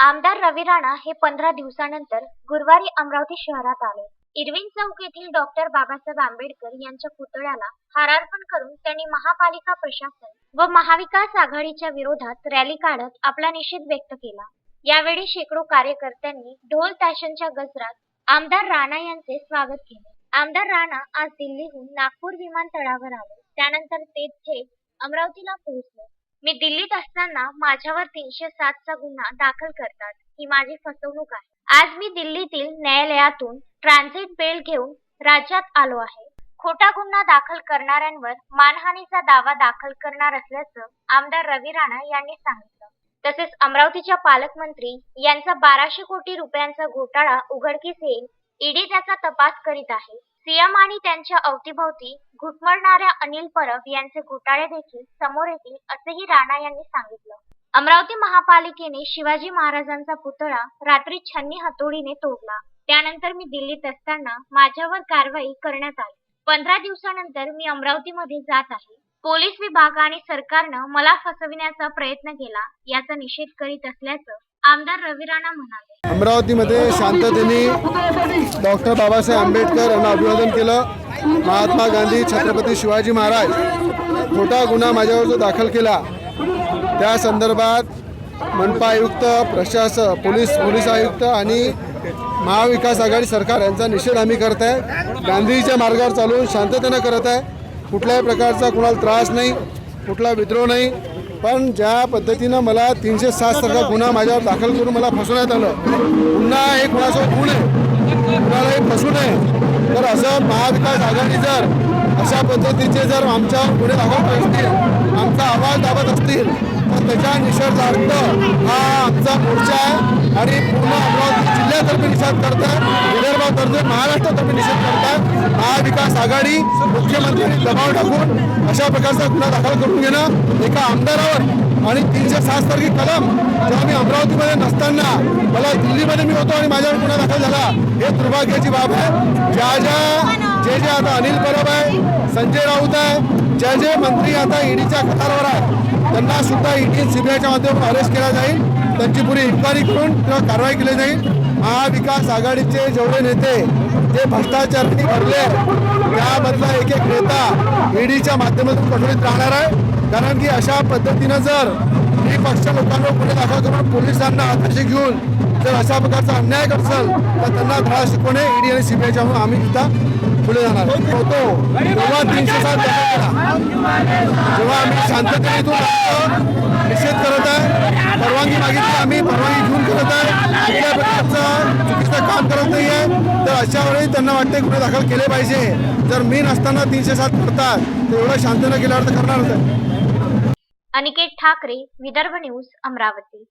आमदार रवी राणा हे पंधरा दिवसानंतर गुरुवारी अमरावती शहरात आले. इरविन चौक येथील डॉक्टर बाबासाहेब आंबेडकर यांच्या पुतळ्याला हारार्पण करून त्यांनी महापालिका प्रशासन व महाविकास आघाडीच्या विरोधात रॅली काढत आपला निषेध व्यक्त केला. यावेळी शेकडो कार्यकर्त्यांनी ढोल ताशांच्या गजरात आमदार राणा यांचे स्वागत केले. आमदार राणा आज दिल्लीहून नागपूर विमानतळावर आले. त्यानंतर ते थेट अमरावतीला पोहोचले. मी दिल्लीत असताना माझ्यावर तीनशे सातचा गुन्हा दाखल करतात ही माझी फसवणूक आहे. आज मी दिल्लीतील न्यायालयातून ट्रान्झिट बेल घेऊन राज्यात आलो आहे. खोटा गुन्हा दाखल करणाऱ्यांवर मानहानीचा दावा दाखल करणार असल्याचं आमदार रवी राणा यांनी सांगितलं. तसेच अमरावतीच्या पालकमंत्री यांचा बाराशे कोटी रुपयांचा घोटाळा उघडकीस येईल ईडी त्याचा तपास करीत आहे. सीएम आणि त्यांच्या अवतीभवती घुटमळणाऱ्या अनिल परब यांचे घोटाळे देखील समोर येतील असेही राणा यांनी सांगितलं. अमरावती महापालिकेने शिवाजी महाराजांचा पुतळा रात्री छन्नी हातोडीने तोडला. त्यानंतर मी दिल्लीत असताना माझ्यावर कारवाई करण्यात आली. पंधरा दिवसानंतर मी अमरावतीमध्ये जात आहे. पोलीस विभाग आणि सरकारनं मला फसविण्याचा प्रयत्न केला याचा निषेध करीत असल्याचं आमदार रवी राणा म्हणाले. अमरावतीमध्ये शांततेने डॉक्टर बाबासाहेब आंबेडकर यांना अभिवादन केलं. महात्मा गांधी छत्रपती शिवाजी महाराज खोटा गुन्हा माझ्यावर जो दाखल केला त्या संदर्भात मनपा आयुक्त प्रशासन पोलीस पोलीस आयुक्त आणि महाविकास आघाडी सरकार यांचा निषेध आम्ही करत आहे. गांधीच्या मार्गावर चालून शांततेनं करत आहे. कुठल्याही प्रकारचा कुणाला त्रास नाही कुठला विद्रोह नाही. पण ज्या पद्धतीनं मला तीनशे सात सारखा गुन्हा माझ्यावर दाखल करून मला फसवण्यात आलं पुन्हा हे कुणाचं गुण आहे कुणालाही फसू नये तर असं महाविकास आघाडी जर अशा पद्धतीचे जर आमच्या पुढे दाखवत असतील आमचा आवाज दाबत असतील तर त्याच्या निषेधार्थ हा आमचा मोर्चा आहे आणि पूर्ण अमरावती जिल्ह्यातर्फे निषेध करतात विदर्भातर्फे महाराष्ट्रातर्फे निषेध करतात महाविकास आघाडी मुख्यमंत्र्यांनी दबाव टाकून अशा प्रकारचा गुन्हा दाखल करून घेणं एका आमदारावर आणि तीनशे सात तारखे कलम जेव्हा मी अमरावतीमध्ये नसताना मला दिल्लीमध्ये मी होतो आणि माझ्यावर गुन्हा दाखल झाला हे दुर्भाग्याची बाब आहे. ज्या ज्या जे जे आता अनिल परब आहे संजय राऊत आहे जे जे मंत्री आता ईडीच्या कतारवर आहे त्यांना सुद्धा ईडी सीबीआयच्या माध्यमातून अरेस्ट केला जाईल. त्यांची पुरी इन्क्वायरी करून किंवा कारवाई केली जाईल. महाविकास आघाडीचे जेवढे नेते जे भ्रष्टाचाराने भरले त्यामधला एक एक नेता ईडीच्या माध्यमातून कठोरीत राहणार आहे. कारण की अशा पद्धतीनं जर ही पक्ष लोकांवर पुढे दाखल करून पोलिसांना हाताशी घेऊन जर अशा प्रकारचा अन्याय करसल तर त्यांना धडा शिकवणे ईडी आणि सीबीआयच्या म्हणून आम्ही सुद्धा पुढे जाणार. होतो तेव्हा तीनशे सात जेव्हा आम्ही शांततेने इथून निषेध करत आहे. परवानगी मागितली आम्ही परवानगी घेऊन करत आहे. कुठल्या प्रकारचं चुकीचं काम करत नाही आहे तर अशा वेळी त्यांना वाटते गुन्हे दाखल केले पाहिजे. जर मी नसताना तीनशे सात करतात तर एवढं शांतनं केल्यावर तर करणार होतं अनिकेत ठाकरे विदर्भ न्यूज अमरावती.